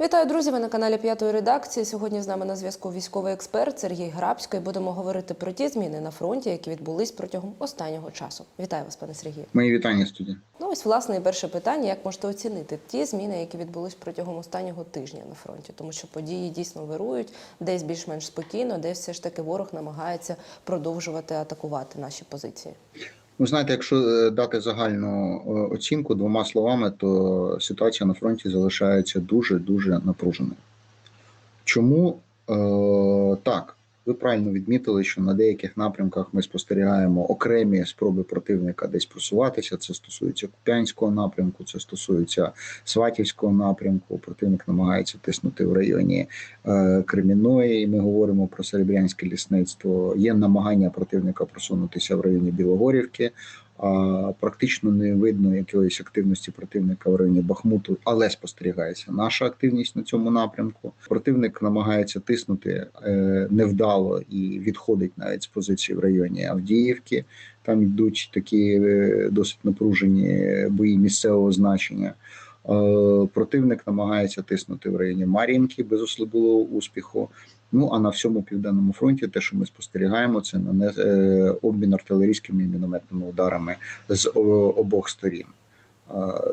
Вітаю, друзі! Ви на каналі П'ятої редакції. Сьогодні з нами на зв'язку військовий експерт Сергій Грабський. Будемо говорити про ті зміни на фронті, які відбулись протягом останнього часу. Вітаю вас, пане Сергію. Мої вітання студії. Ну ось власне і перше питання: як можете оцінити ті зміни, які відбулись протягом останнього тижня на фронті, тому що події дійсно вирують, десь більш-менш спокійно, десь все ж таки ворог намагається продовжувати атакувати наші позиції. Ви знаєте, якщо е, дати загальну е, оцінку двома словами, то ситуація на фронті залишається дуже дуже напруженою. Чому е, так? Ви правильно відмітили, що на деяких напрямках ми спостерігаємо окремі спроби противника десь просуватися. Це стосується Куп'янського напрямку, це стосується Сватівського напрямку. Противник намагається тиснути в районі е, Креміної. Ми говоримо про серебрянське лісництво. Є намагання противника просунутися в районі Білогорівки. Практично не видно якоїсь активності противника в районі Бахмуту, але спостерігається наша активність на цьому напрямку. Противник намагається тиснути е, невдало і відходить навіть з позиції в районі Авдіївки. Там йдуть такі е, досить напружені бої місцевого значення. Е, Противник намагається тиснути в районі Мар'їнки без особливого успіху. Ну а на всьому південному фронті, те, що ми спостерігаємо, це на е, обмін артилерійськими і мінометними ударами з обох сторін.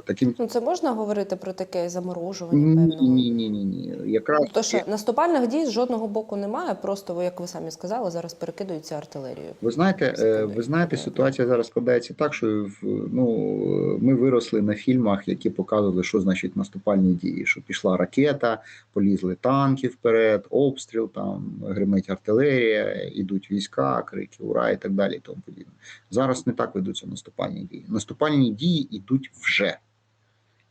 Таким Ну це можна говорити про таке заморожування ні, певного? ні, ні, ні, ні. Якраз Тобто, що наступальних дій з жодного боку немає, просто як ви самі сказали, зараз перекидаються артилерією. Ви знаєте, е, ви знаєте, ситуація зараз складається так, що в- ну ми виросли на фільмах, які показували, що значить наступальні дії. Що пішла ракета, полізли танки вперед, обстріл, там гримить артилерія, ідуть війська, крики ура і так далі. І тому подібне. Зараз не так ведуться наступальні дії. Наступальні дії йдуть вже.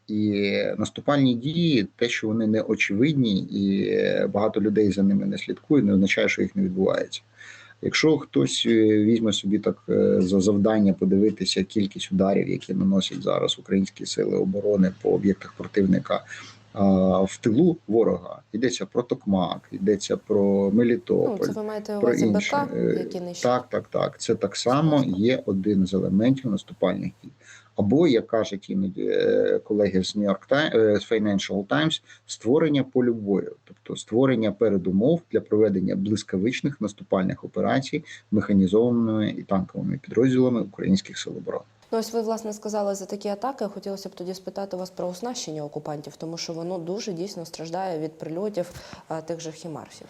І наступальні дії, те, що вони не очевидні, і багато людей за ними не слідкує, не означає, що їх не відбувається. Якщо хтось е, візьме собі так е, за завдання подивитися кількість ударів, які наносять зараз українські сили оборони по об'єктах противника в тилу ворога, йдеться про Токмак, йдеться про Ну, Мелітополь. це ви маєте про інше. БК, Е, які нищать? Так, так, так. Це так само є один з елементів наступальних дій. Або, як кажуть іноді е, колеги з New York Times, е, Financial Times, створення полю бою, тобто створення передумов для проведення блискавичних наступальних операцій механізованими і танковими підрозділами українських сил оборони. Ну, ось ви власне сказали за такі атаки. Хотілося б тоді спитати вас про оснащення окупантів, тому що воно дуже дійсно страждає від прильотів а, тих же хімарсів,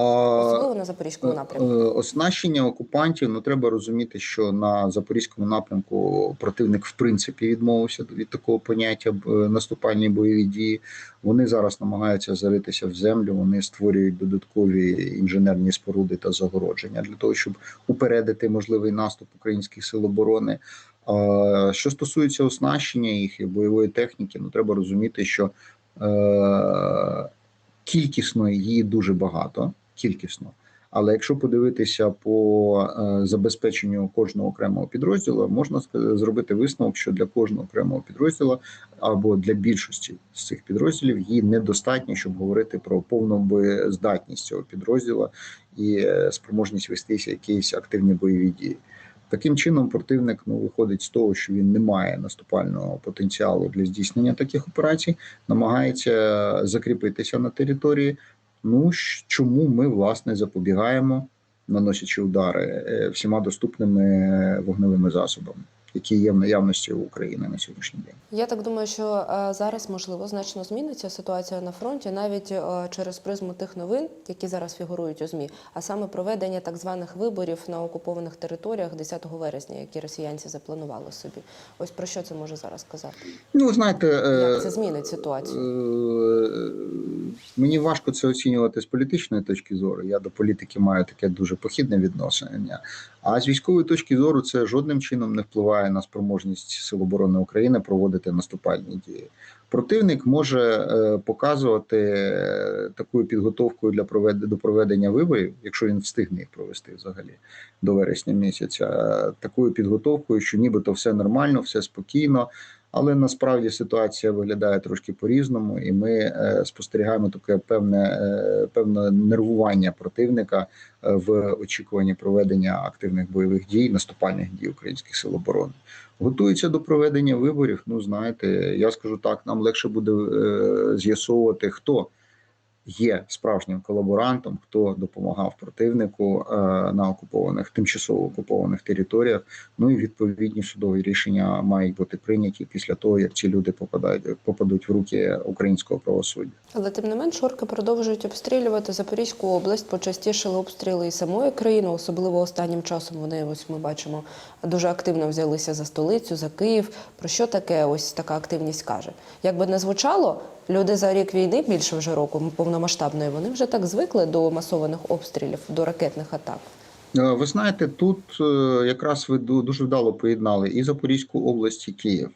особливо на запорізькому Е, напрямку. Оснащення окупантів ну треба розуміти, що на запорізькому напрямку противник в принципі відмовився від такого поняття е, наступальні бойові дії. Вони зараз намагаються заритися в землю. Вони створюють додаткові інженерні споруди та загородження для того, щоб упередити можливий наступ українських сил оборони. А Що стосується оснащення їх і бойової техніки, ну треба розуміти, що е, кількісно її дуже багато, кількісно. Але якщо подивитися по е, забезпеченню кожного окремого підрозділу, можна зробити висновок, що для кожного окремого підрозділу або для більшості з цих підрозділів її недостатньо, щоб говорити про повну боєздатність цього підрозділу і е, спроможність вестися якісь активні бойові дії. Таким чином, противник ну виходить з того, що він не має наступального потенціалу для здійснення таких операцій, намагається закріпитися на території. Ну чому ми власне запобігаємо, наносячи удари е, всіма доступними е, вогневими засобами, які є в наявності у України на сьогоднішній день. Я так думаю, що е, зараз можливо значно зміниться ситуація на фронті, навіть е, через призму тих новин, які зараз фігурують у змі, а саме проведення так званих виборів на окупованих територіях 10 вересня, які росіянці запланували собі. Ось про що це може зараз сказати? Ну, знаєте, е, Як це змінить ситуацію? Мені важко це оцінювати з політичної точки зору. Я до політики маю таке дуже похідне відношення. А з військової точки зору це жодним чином не впливає на спроможність Сил оборони України проводити наступальні дії. Противник може е, показувати е, такою підготовкою для проведення до проведення виборів, якщо він встигне їх провести взагалі до вересня місяця. е, Такою підготовкою, що нібито все нормально, все спокійно. Але насправді ситуація виглядає трошки по-різному, і ми е, спостерігаємо таке певне, е, певне нервування противника е, в очікуванні проведення активних бойових дій, наступальних дій українських сил оборони. Готуються до проведення виборів. Ну знаєте, я скажу так: нам легше буде з'ясовувати, хто є справжнім колаборантом, хто допомагав противнику е, на окупованих тимчасово окупованих територіях. Ну і відповідні судові рішення мають бути прийняті після того, як ці люди попадають попадуть в руки українського правосуддя. Але тим не менш орки продовжують обстрілювати Запорізьку область. Почастішили обстріли і самої країни, особливо останнім часом. Вони ось ми бачимо дуже активно взялися за столицю, за Київ. Про що таке ось така активність каже? Як би не звучало, люди за рік війни більше вже року повномасштабної. Вони вже так звикли до масованих обстрілів, до ракетних атак. Е, Ви знаєте, тут е, якраз ви дуже вдало поєднали і Запорізьку область, і Київ.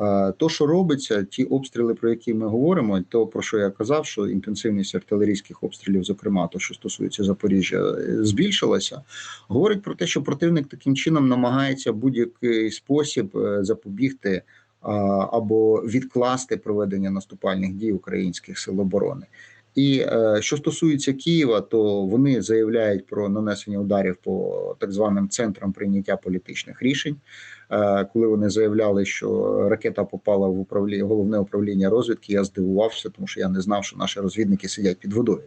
Е, То, що робиться, ті обстріли, про які ми говоримо, то про що я казав, що інтенсивність артилерійських обстрілів, зокрема, то що стосується Запоріжжя, збільшилася, говорить про те, що противник таким чином намагається будь-який спосіб запобігти або відкласти проведення наступальних дій українських сил оборони. І е, що стосується Києва, то вони заявляють про нанесення ударів по так званим центрам прийняття політичних рішень. Е, коли вони заявляли, що ракета попала в управління головне управління розвідки, я здивувався, тому що я не знав, що наші розвідники сидять під водою,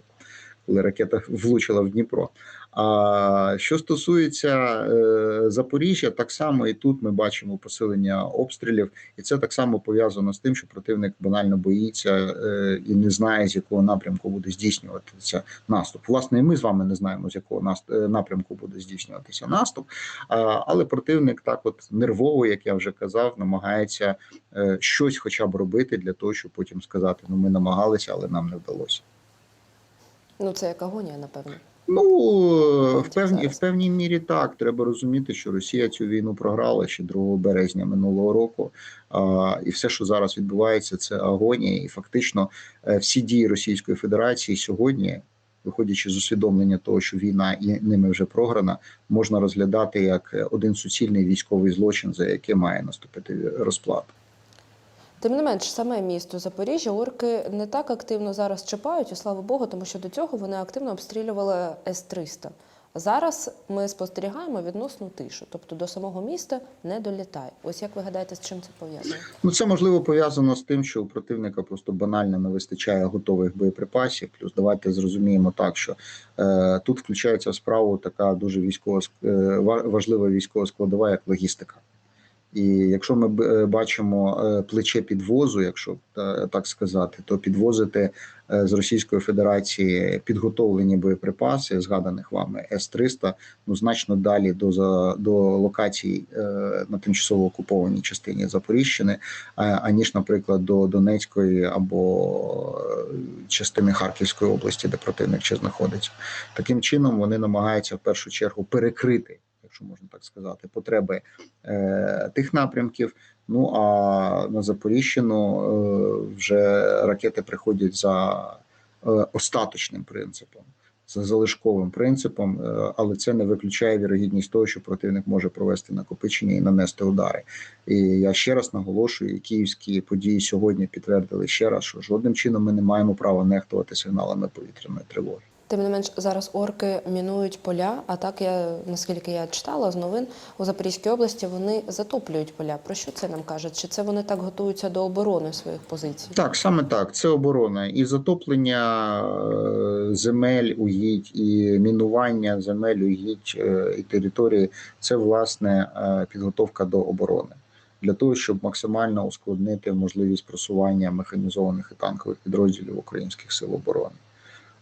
коли ракета влучила в Дніпро. А що стосується е, Запоріжжя, так само і тут ми бачимо посилення обстрілів, і це так само пов'язано з тим, що противник банально боїться е, і не знає, з якого напрямку буде здійснюватися наступ. Власне, і ми з вами не знаємо, з якого е, напрямку буде здійснюватися наступ. А, але противник так, от нервово, як я вже казав, намагається е, щось, хоча б робити для того, щоб потім сказати: ну ми намагалися, але нам не вдалося. Ну це як агонія, напевно. Ну в Фронті певній в певній мірі так треба розуміти, що Росія цю війну програла ще 2 березня минулого року. А, і все, що зараз відбувається, це агонія. І фактично е, всі дії Російської Федерації сьогодні, виходячи з усвідомлення того, що війна і ними вже програна, можна розглядати як е, один суцільний військовий злочин, за яке має наступити розплата. Тим не менш, саме місто Запоріжжя орки не так активно зараз чіпають, і слава Богу, тому що до цього вони активно обстрілювали С-300. Зараз ми спостерігаємо відносну тишу, тобто до самого міста не долітає. Ось як ви гадаєте, з чим це пов'язано? Ну, це можливо пов'язано з тим, що у противника просто банально не вистачає готових боєприпасів. Плюс давайте зрозуміємо так, що е, тут включається в справу така дуже військова е, важлива військова складова, як логістика. І якщо ми е, бачимо е, плече підвозу, якщо так сказати, то підвозити е, з Російської Федерації підготовлені боєприпаси, згаданих вами С-300, ну значно далі до за до локацій е, на тимчасово окупованій частині Запоріжжини, аніж, наприклад, до Донецької або е, частини Харківської області, де противник ще знаходиться. Таким чином вони намагаються в першу чергу перекрити, якщо можна так сказати, потреби е, тих напрямків. Ну а на Запоріжжину е, вже ракети приходять за е, остаточним принципом, за залишковим принципом, е, але це не виключає вірогідність того, що противник може провести накопичення і нанести удари. І я ще раз наголошую, і київські події сьогодні підтвердили ще раз, що жодним чином ми не маємо права нехтувати сигналами повітряної тривоги. Тим не менш, зараз орки мінують поля. А так я наскільки я читала з новин у Запорізькій області, вони затоплюють поля. Про що це нам кажуть? Чи це вони так готуються до оборони своїх позицій? Так, саме так. Це оборона і затоплення е, земель угідь, і мінування земель угідь е, і території це власне е, підготовка до оборони для того, щоб максимально ускладнити можливість просування механізованих і танкових підрозділів українських сил оборони.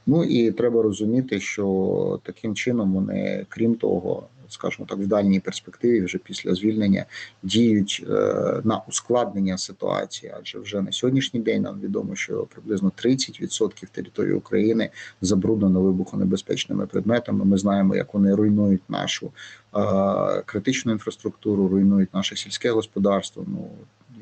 Ну і треба розуміти, що таким чином вони, крім того, скажімо так, в дальній перспективі, вже після звільнення, діють е, на ускладнення ситуації. Адже вже на сьогоднішній день нам відомо, що приблизно 30% території України забруднено вибухонебезпечними предметами. Ми знаємо, як вони руйнують нашу е, критичну інфраструктуру, руйнують наше сільське господарство. Ну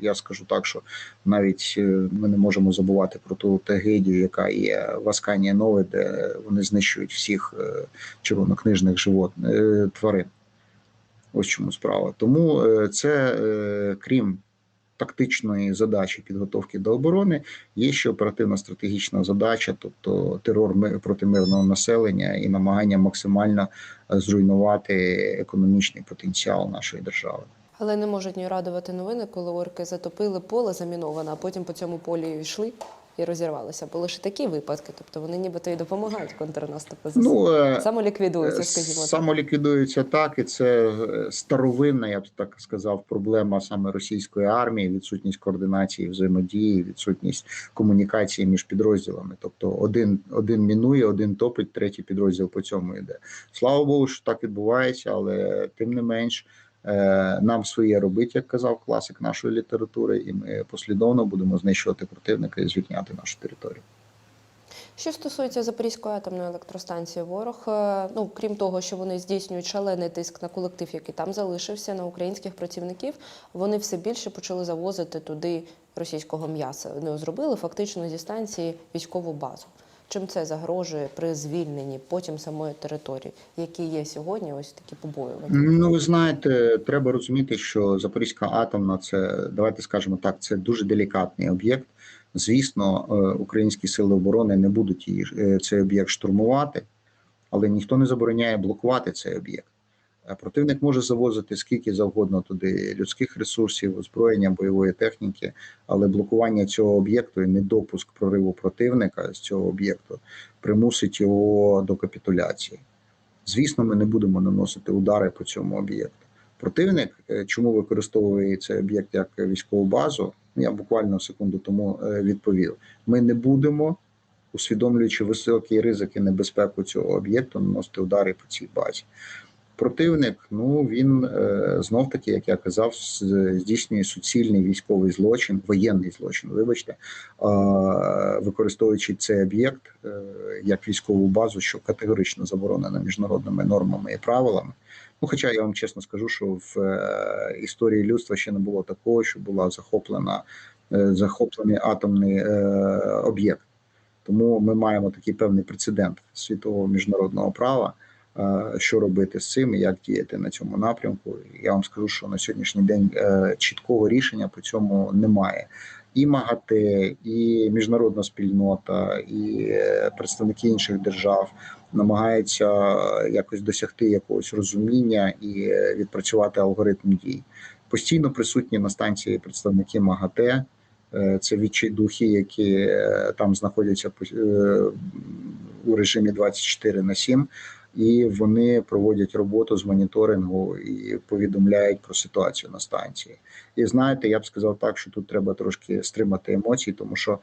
я скажу так, що навіть е, ми не можемо забувати про ту трагедію, яка є в Асканії Нове, де вони знищують всіх е, червонокнижних живот е, тварин. Ось чому справа. Тому це, крім тактичної задачі підготовки до оборони, є ще оперативно-стратегічна задача, тобто терор проти мирного населення і намагання максимально зруйнувати економічний потенціал нашої держави. Але не можуть ні радувати новини, коли орки затопили поле заміноване, а потім по цьому полі йшли і розірвалися. Були ж і такі випадки, тобто вони нібито і допомагають контрнаступу ЗСУ. Ну, е, Самоліквідуються, скажімо так. Самоліквідуються так, і це е, старовинна, я б так сказав, проблема саме російської армії, відсутність координації, взаємодії, відсутність комунікації між підрозділами. Тобто один, один мінує, один топить, третій підрозділ по цьому йде. Слава Богу, що так відбувається, але тим не менш. Е, Нам своє робить, як казав класик нашої літератури, і ми послідовно будемо знищувати противника і звільняти нашу територію. Що стосується Запорізької атомної електростанції, ворог, е, ну крім того, що вони здійснюють шалений тиск на колектив, який там залишився, на українських працівників, вони все більше почали завозити туди російського м'яса. Ну, зробили фактично зі станції військову базу. Чим це загрожує при звільненні потім самої території, які є сьогодні, ось такі побоювання? Ну, ви знаєте, треба розуміти, що Запорізька атомна це давайте скажемо так, це дуже делікатний об'єкт. Звісно, е, українські сили оборони не будуть її е, цей об'єкт штурмувати, але ніхто не забороняє блокувати цей об'єкт. Противник може завозити скільки завгодно туди людських ресурсів, озброєння, бойової техніки, але блокування цього об'єкту і недопуск прориву противника з цього об'єкту примусить його до капітуляції. Звісно, ми не будемо наносити удари по цьому об'єкту. Противник, е, чому використовує цей об'єкт як військову базу? Ну, Я буквально секунду тому е, відповів: ми не будемо, усвідомлюючи високі ризики небезпеку цього об'єкту, наносити удари по цій базі. Противник, ну він е, знов таки, як я казав, здійснює суцільний військовий злочин, воєнний злочин, вибачте, е, використовуючи цей об'єкт е, як військову базу, що категорично заборонено міжнародними нормами і правилами. Ну, хоча я вам чесно скажу, що в історії людства ще не було такого, що була захоплена захоплений атомний об'єкт. Тому ми маємо такий певний прецедент світового міжнародного права. Е, Що робити з цим як діяти на цьому напрямку? Я вам скажу, що на сьогоднішній день е, чіткого рішення по цьому немає. І МАГАТЕ, і міжнародна спільнота, і е, представники інших держав намагаються якось досягти якогось розуміння і відпрацювати алгоритм дій. Постійно присутні на станції представники МАГАТЕ. Це відчайдухи, які там знаходяться у режимі 24 на 7, і вони проводять роботу з моніторингу і повідомляють про ситуацію на станції. І знаєте, я б сказав так, що тут треба трошки стримати емоції, тому що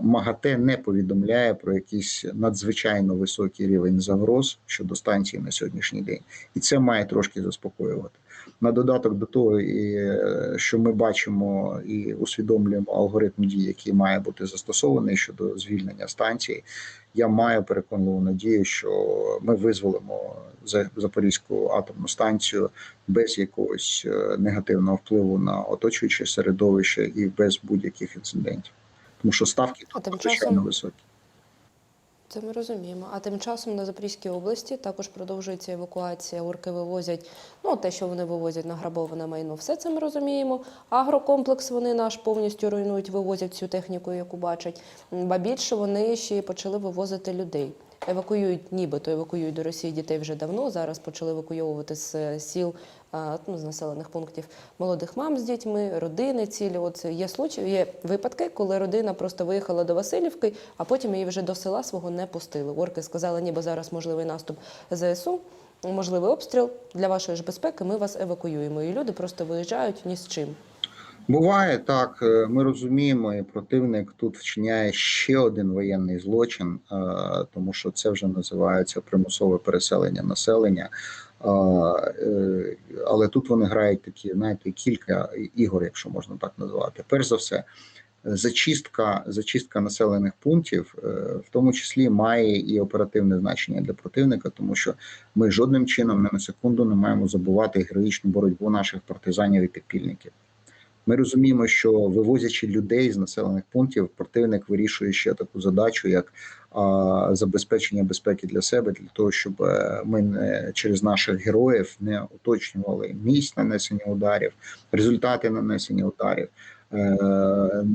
МАГАТЕ не повідомляє про якийсь надзвичайно високий рівень загроз щодо станції на сьогоднішній день, і це має трошки заспокоювати. На додаток до того, і, е, що ми бачимо і усвідомлюємо алгоритм дій, який має бути застосований щодо звільнення станції. Я маю переконливу надію, що ми визволимо За- Запорізьку атомну станцію без якогось е, негативного впливу на оточуюче середовище і без будь-яких інцидентів, тому що ставки А надзвичайно часом- високі. Це ми розуміємо. А тим часом на Запорізькій області також продовжується евакуація. Орки вивозять ну те, що вони вивозять награбоване майно. Все це ми розуміємо. Агрокомплекс вони наш повністю руйнують, вивозять цю техніку, яку бачать. Ба більше вони ще й почали вивозити людей. Евакуюють, нібито евакуюють до Росії дітей вже давно. Зараз почали евакуйовувати з е, сіл, ну, з населених пунктів молодих мам з дітьми, родини цілі. От є случаї, є випадки, коли родина просто виїхала до Васильівки, а потім її вже до села свого не пустили. Орки сказали, ніби зараз можливий наступ ЗСУ, можливий обстріл для вашої ж безпеки. Ми вас евакуюємо. І люди просто виїжджають ні з чим. Буває так, е, ми розуміємо, і противник тут вчиняє ще один воєнний злочин, е, тому що це вже називається примусове переселення населення. Е, Але тут вони грають такі, знаєте, кілька ігор, якщо можна так назвати. Перш за все, зачистка, зачистка населених пунктів, в тому числі має і оперативне значення для противника, тому що ми жодним чином не на секунду не маємо забувати героїчну боротьбу наших партизанів і підпільників. Ми розуміємо, що вивозячи людей з населених пунктів, противник вирішує ще таку задачу, як а забезпечення безпеки для себе, для того, щоб е, ми не через наших героїв не уточнювали місць нанесення ударів, результати нанесення ударів, е,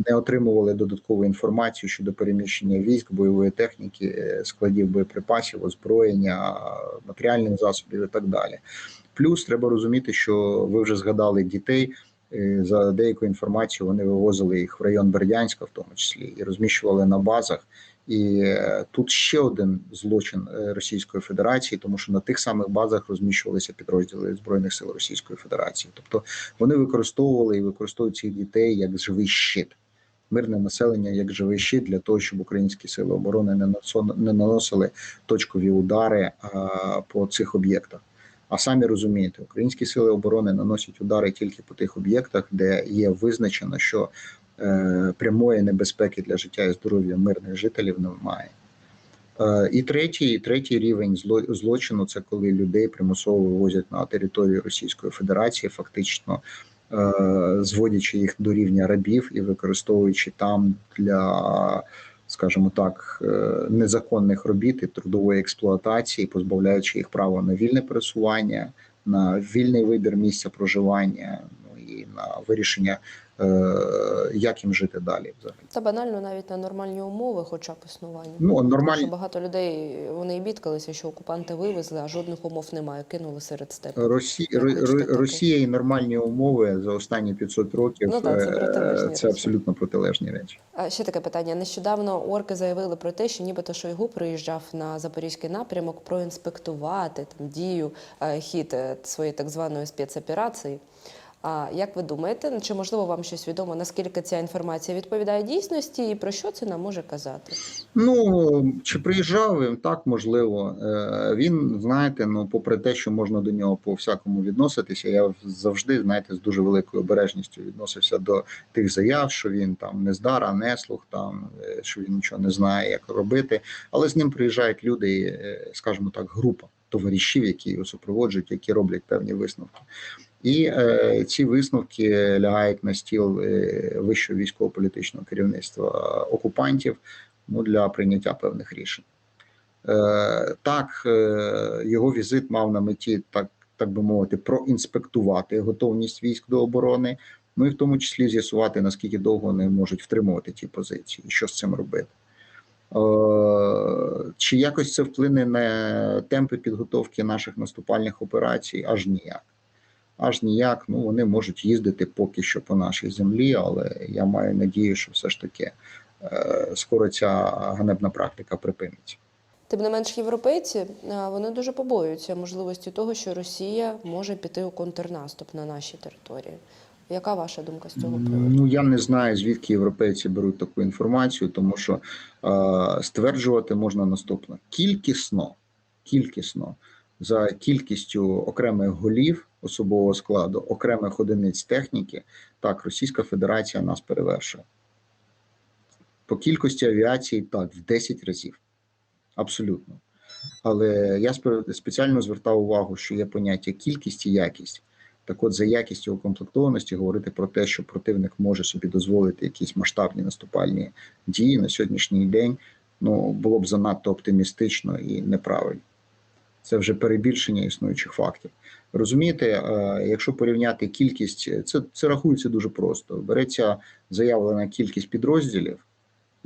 не отримували додаткову інформацію щодо переміщення військ, бойової техніки, е, складів боєприпасів, озброєння, матеріальних засобів і так далі. Плюс треба розуміти, що ви вже згадали дітей. Е, За деяку інформацію вони вивозили їх в район Бердянська, в тому числі, і розміщували на базах. І е, тут ще один злочин е, Російської Федерації, тому що на тих самих базах розміщувалися підрозділи збройних сил Російської Федерації. Тобто вони використовували і використовують цих дітей як живий щит, мирне населення як живий щит для того, щоб українські сили оборони не наносили точкові удари по цих об'єктах. А самі розумієте, українські сили оборони наносять удари тільки по тих об'єктах, де є визначено, що е, прямої небезпеки для життя і здоров'я мирних жителів немає. Е, і третій, третій рівень зло- злочину це коли людей примусово вивозять на територію Російської Федерації, фактично е, зводячи їх до рівня рабів і використовуючи там для, скажімо так, е, незаконних робіт і трудової експлуатації, позбавляючи їх права на вільне пересування, на вільний вибір місця проживання, і на вирішення, е, як їм жити далі взагалі. Та банально навіть на нормальні умови, хоча б існування. Ну Тому що багато людей вони і бідкалися, що окупанти вивезли, а жодних умов немає. Кинули серед степу. Росі... Росія і нормальні умови за останні 500 років Ну так, це е, протилежні це абсолютно протилежні речі. А ще таке питання. Нещодавно орки заявили про те, що нібито Шойгу приїжджав на запорізький напрямок проінспектувати там дію е, хід своєї так званої спецоперації. А як ви думаєте, чи можливо вам щось відомо, наскільки ця інформація відповідає дійсності і про що це нам може казати? Ну чи приїжджав він? Так можливо. Е, Він знаєте, ну попри те, що можна до нього по всякому відноситися, я завжди знаєте з дуже великою обережністю відносився до тих заяв, що він там не здара, не слух, там е, що він нічого не знає, як робити. Але з ним приїжджають люди, е, скажімо так, група товаришів, які його супроводжують, які роблять певні висновки. І е, ці висновки лягають на стіл е, вищого військово-політичного керівництва окупантів ну, для прийняття певних рішень. Е, так, е, його візит мав на меті, так, так би мовити, проінспектувати готовність військ до оборони, ну і в тому числі з'ясувати, наскільки довго вони можуть втримувати ті позиції, і що з цим робити. Е, Чи якось це вплине на темпи підготовки наших наступальних операцій? Аж ніяк. Аж ніяк. Ну вони можуть їздити поки що по нашій землі, але я маю надію, що все ж таки е, скоро ця ганебна практика припиниться. Тим не менш, європейці вони дуже побоюються можливості того, що Росія може піти у контрнаступ на нашій території. Яка ваша думка з цього приводу? Ну я не знаю звідки європейці беруть таку інформацію, тому що е, стверджувати можна наступне: кількісно, кількісно за кількістю окремих голів особового складу, окремих одиниць техніки, так Російська Федерація нас перевершує. По кількості авіації так в 10 разів. Абсолютно. Але я спеціально звертав увагу, що є поняття кількість і якість. Так от, за якістю укомплектованості говорити про те, що противник може собі дозволити якісь масштабні наступальні дії на сьогоднішній день, ну було б занадто оптимістично і неправильно. Це вже перебільшення існуючих фактів. Розумієте, е, якщо порівняти кількість, це, це рахується дуже просто. Береться заявлена кількість підрозділів,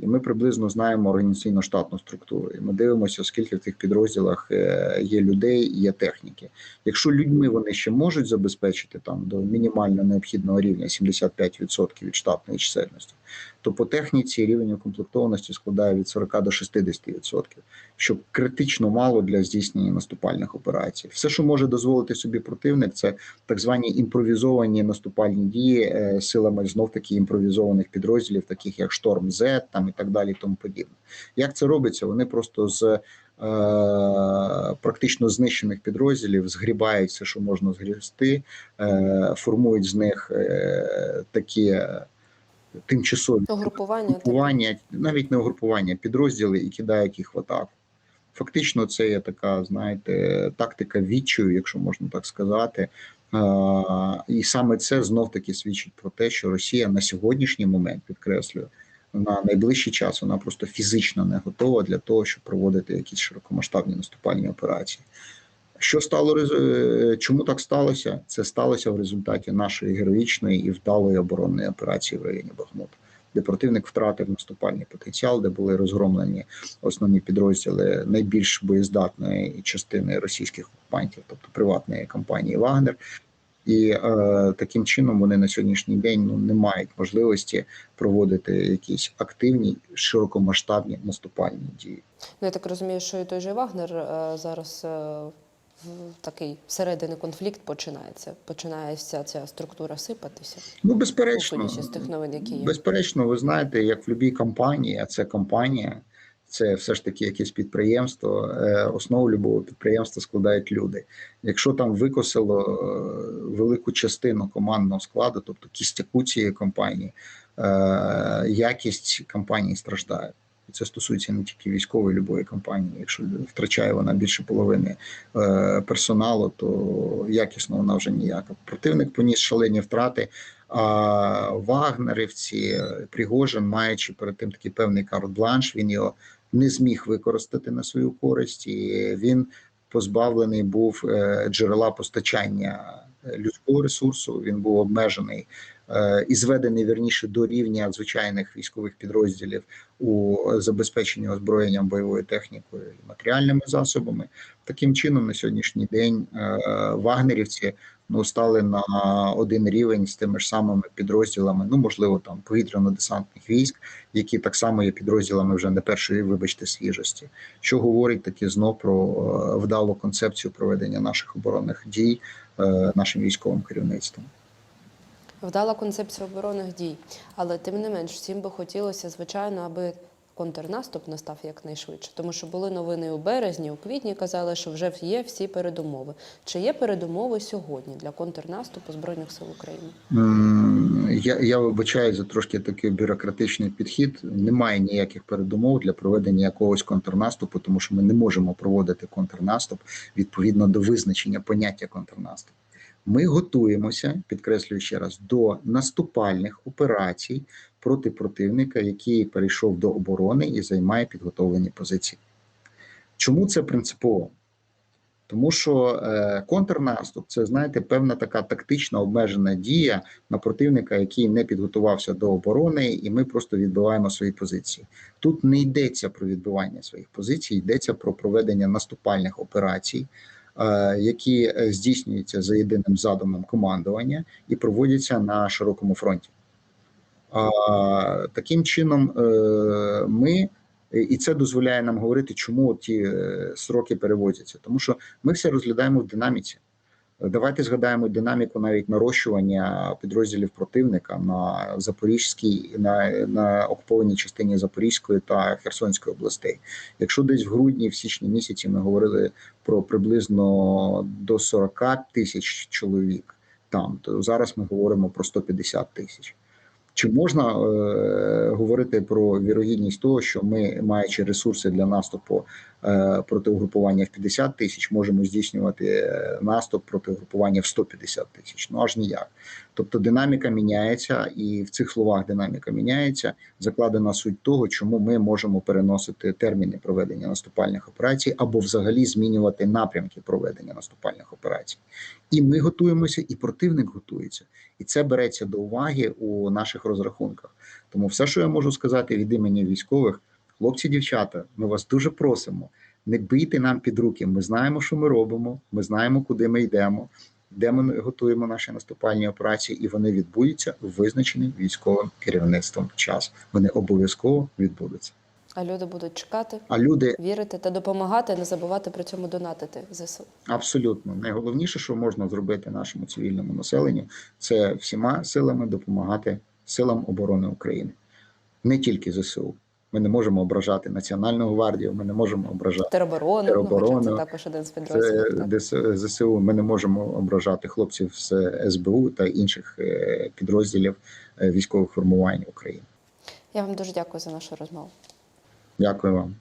і ми приблизно знаємо організаційно-штатну структуру. І ми дивимося, скільки в тих підрозділах е, є людей і є техніки. Якщо людьми вони ще можуть забезпечити там до мінімально необхідного рівня 75% від штатної чисельності, то по техніці рівень укомплектованості складає від 40 до 60%, що критично мало для здійснення наступальних операцій. Все, що може дозволити собі противник, це так звані імпровізовані наступальні дії е, силами знов таки імпровізованих підрозділів, таких як Шторм З там і так далі, тому подібне. Як це робиться? Вони просто з е, практично знищених підрозділів згрібають все, що можна згрібти, е, формують з них такі тимчасові Угрупування угрупування, навіть не угрупування, підрозділи і кидають їх в атаку. Фактично, це є така, знаєте, тактика відчаю, якщо можна так сказати. І саме це знов таки свідчить про те, що Росія на сьогоднішній момент підкреслюю, на найближчий час вона просто фізично не готова для того, щоб проводити якісь широкомасштабні наступальні операції. Що стало е, чому так сталося? Це сталося в результаті нашої героїчної і вдалої оборонної операції в районі Бахмута, де противник втратив наступальний потенціал, де були розгромлені основні підрозділи найбільш боєздатної частини російських окупантів, тобто приватної компанії Вагнер. І е, таким чином вони на сьогоднішній день ну не мають можливості проводити якісь активні широкомасштабні наступальні дії. Ну, я так розумію, що і той же Вагнер е, зараз е, такий всерединий конфлікт починається. Починається ця структура сипатися. Ну безперечно, з тих новин, які є. безперечно, ви знаєте, як в будь-якій компанії, а це компанія, це все ж таки якесь підприємство. е, Основу любого підприємства складають люди. Якщо там викосило е, велику частину командного складу, тобто кістяку цієї компанії, е, якість компанії страждає. Це стосується не тільки військової любої компанії. Якщо втрачає вона більше половини е, персоналу, то якісно вона вже ніяка. Противник поніс шалені втрати. А вагнерівці, Пригожин, маючи перед тим такий певний карт-бланш, він його не зміг використати на свою користь, і він позбавлений був е, джерела постачання е, людського ресурсу. Він був обмежений і зведений вірніше до рівня звичайних військових підрозділів у забезпеченні озброєнням бойовою технікою і матеріальними засобами. Таким чином, на сьогоднішній день е, вагнерівці ну стали на один рівень з тими ж самими підрозділами, ну можливо, там повітряно-десантних військ, які так само є підрозділами вже не першої, вибачте, свіжості, що говорить таки знов про е, вдалу концепцію проведення наших оборонних дій е, нашим військовим керівництвом. Вдала концепція оборонних дій, але тим не менш, всім би хотілося, звичайно, аби контрнаступ настав якнайшвидше, тому що були новини у березні, у квітні казали, що вже є всі передумови. Чи є передумови сьогодні для контрнаступу збройних сил України? Я, я вибачаю за трошки такий бюрократичний підхід. Немає ніяких передумов для проведення якогось контрнаступу, тому що ми не можемо проводити контрнаступ відповідно до визначення поняття контрнаступ. Ми готуємося, підкреслюю ще раз, до наступальних операцій проти противника, який перейшов до оборони і займає підготовлені позиції. Чому це принципово? Тому що е, контрнаступ це знаєте певна така тактична обмежена дія на противника, який не підготувався до оборони, і ми просто відбиваємо свої позиції. Тут не йдеться про відбивання своїх позицій, йдеться про проведення наступальних операцій, які е, здійснюються за єдиним задумом командування і проводяться на широкому фронті. Таким чином, е, ми і це дозволяє нам говорити, чому ті е, сроки переводяться. Тому що ми все розглядаємо в динаміці. Давайте згадаємо динаміку навіть нарощування підрозділів противника на Запорізькій, на, на окупованій частині Запорізької та Херсонської областей. Якщо десь в грудні, в січні місяці ми говорили про приблизно до 40 тисяч чоловік там, то зараз ми говоримо про 150 тисяч. Чи можна е, говорити про вірогідність того, що ми, маючи ресурси для наступу проти угрупування в 50 тисяч, можемо здійснювати е, наступ проти угрупування в 150 тисяч? Ну аж ніяк. Тобто динаміка міняється, і в цих словах динаміка міняється. Закладена суть того, чому ми можемо переносити терміни проведення наступальних операцій або взагалі змінювати напрямки проведення наступальних операцій. І ми готуємося, і противник готується, і це береться до уваги у наших розрахунках. Тому все, що я можу сказати від імені військових, хлопці, дівчата, ми вас дуже просимо. Не бийте нам під руки. Ми знаємо, що ми робимо. Ми знаємо, куди ми йдемо, де ми готуємо наші наступальні операції, і вони відбудуться в визначений військовим керівництвом час. Вони обов'язково відбудуться. А люди будуть чекати, А люди вірити та допомагати, не забувати при цьому донатити ЗСУ. Абсолютно найголовніше, що можна зробити нашому цивільному населенню, це всіма силами допомагати силам оборони України, не тільки ЗСУ. Ми не можемо ображати Національну гвардію, ми не можемо ображати Тероборону, Тероборону. ну, хоча це також один з підрозділів. Це ДС- ЗСУ. Ми не можемо ображати хлопців з СБУ та інших е, підрозділів е, військових формувань України. Я вам дуже дякую за нашу розмову. Дякую вам.